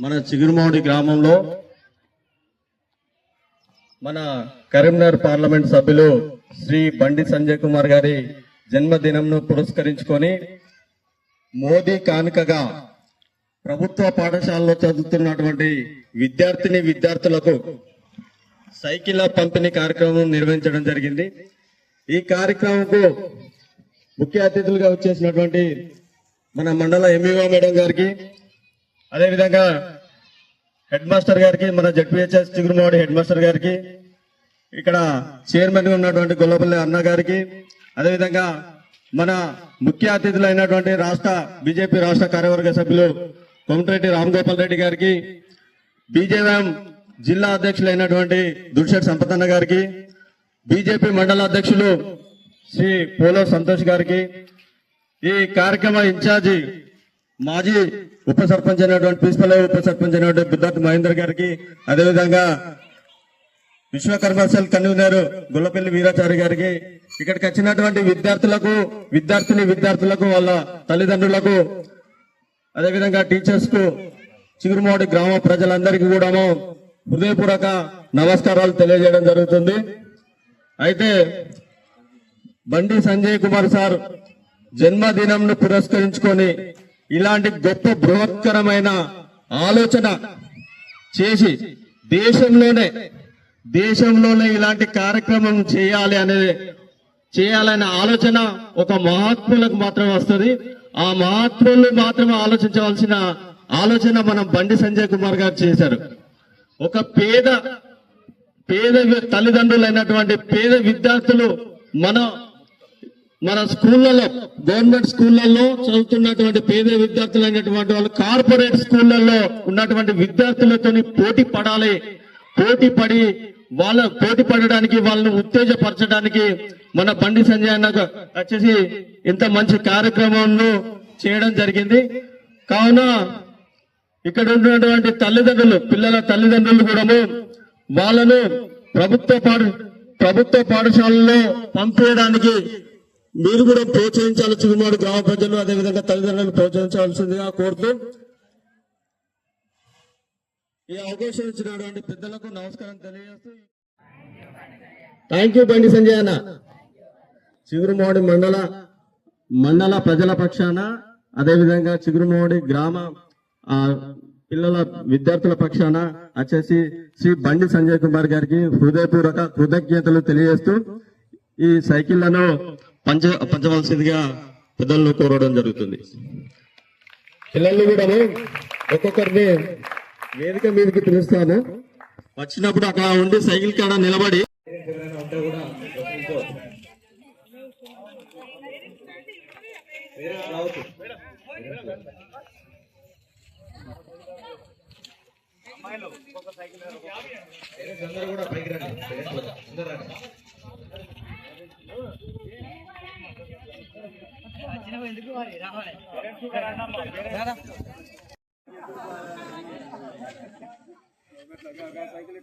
మన చిగురుమౌడి గ్రామంలో మన కరీంనగర్ పార్లమెంట్ సభ్యులు శ్రీ బండి సంజయ్ కుమార్ గారి జన్మదినంను పురస్కరించుకొని మోదీ కానుకగా ప్రభుత్వ పాఠశాలలో చదువుతున్నటువంటి విద్యార్థిని విద్యార్థులకు సైకిళ్ళ పంపిణీ కార్యక్రమం నిర్వహించడం జరిగింది. ఈ కార్యక్రమంకు ముఖ్య అతిథులుగా వచ్చేసినటువంటి మన మండల ఎంఈఓ మేడం గారికి అదేవిధంగా హెడ్ మాస్టర్ గారికి మన జడ్పీహెచ్ఎస్ చిగురుమాడి హెడ్ మాస్టర్ గారికి ఇక్కడ చైర్మన్గా ఉన్నటువంటి గొల్లపల్లి అన్న గారికి అదేవిధంగా మన ముఖ్య అతిథులు అయినటువంటి రాష్ట్ర బీజేపీ రాష్ట్ర కార్యవర్గ సభ్యులు కోమటిరెడ్డి రామ్ గోపాల్ రెడ్డి గారికి బీజేఎం జిల్లా అధ్యక్షులైనటువంటి అయినటువంటి సంపతన్న గారికి బీజేపీ మండల అధ్యక్షులు శ్రీ పోలో సంతోష్ గారికి ఈ కార్యక్రమ ఇన్ఛార్జి మాజీ ఉప సర్పంచ్ అయినటువంటి ప్రిన్సిపల్ ఉప సర్పంచ్ అయినటువంటి బుద్ధత్ మహేందర్ గారికి అదేవిధంగా విశ్వకర్మ సెల్ కన్వీనర్ గుల్లపల్లి వీరాచారి గారికి ఇక్కడికి వచ్చినటువంటి విద్యార్థులకు విద్యార్థిని విద్యార్థులకు వాళ్ళ తల్లిదండ్రులకు అదేవిధంగా టీచర్స్కు చిగురుమోడి గ్రామ ప్రజలందరికీ కూడా హృదయపూర్వక నమస్కారాలు తెలియజేయడం జరుగుతుంది. అయితే బండి సంజయ్ కుమార్ సార్ జన్మదినంను పురస్కరించుకొని ఇలాంటి గొప్ప బృహత్కరమైన ఆలోచన చేసి దేశంలోనే దేశంలోనే ఇలాంటి కార్యక్రమం చేయాలి అనేది చేయాలనే ఆలోచన ఒక మహాత్ములకు మాత్రమే వస్తుంది. ఆ మహాత్ములు మాత్రమే ఆలోచించవలసిన ఆలోచన మన బండి సంజయ్ కుమార్ గారు చేశారు. ఒక పేద పేద తల్లిదండ్రులైనటువంటి పేద విద్యార్థులు మన మన స్కూళ్ళలో గవర్నమెంట్ స్కూళ్ళల్లో చదువుతున్నటువంటి పేద విద్యార్థులైనటువంటి వాళ్ళు కార్పొరేట్ స్కూళ్ళల్లో ఉన్నటువంటి విద్యార్థులతో పోటీ పడాలి. పోటీ పడి వాళ్ళ పోటీ పడడానికి వాళ్ళని ఉత్తేజపరచడానికి మన బండి సంజయ్ అన్న వచ్చేసి ఇంత మంచి కార్యక్రమంను చేయడం జరిగింది. కావున ఇక్కడ ఉన్నటువంటి తల్లిదండ్రులు పిల్లల తల్లిదండ్రులు కూడా వాళ్ళను ప్రభుత్వ పాఠ ప్రభుత్వ పాఠశాలలో పంపేయడానికి మీరు కూడా ప్రోత్సహించాలి చిరుమాడు గ్రామ ప్రజలు అదేవిధంగా తల్లిదండ్రులను ప్రోత్సహించాల్సిందిగా కోరుతూ ఈ అవకాశం ఇచ్చినటువంటి పెద్దలకు నమస్కారం తెలియజేస్తూ థ్యాంక్ యూ బండి సంజయ్ అన్న. చిగురుమోడి మండల మండల ప్రజల పక్షాన అదేవిధంగా చిగురుమోడి గ్రామ పిల్లల విద్యార్థుల పక్షాన వచ్చేసి శ్రీ బండి సంజయ్ కుమార్ గారికి హృదయపూర్వక కృతజ్ఞతలు తెలియజేస్తూ ఈ సైకిళ్ళను పంచ పంచవలసిందిగా పెద్దలను కోరడం జరుగుతుంది. పిల్లల్ని కూడా ఒక్కొక్కరిని వేదిక మీదకి పిలుస్తాను. వచ్చినప్పుడు అక్కడ ఉండి సైకిల్ కాడ నిలబడి అమ్మాయిలు ఒక్కొక్క సైకిల్ కూడా పైకి రండి సైకిల్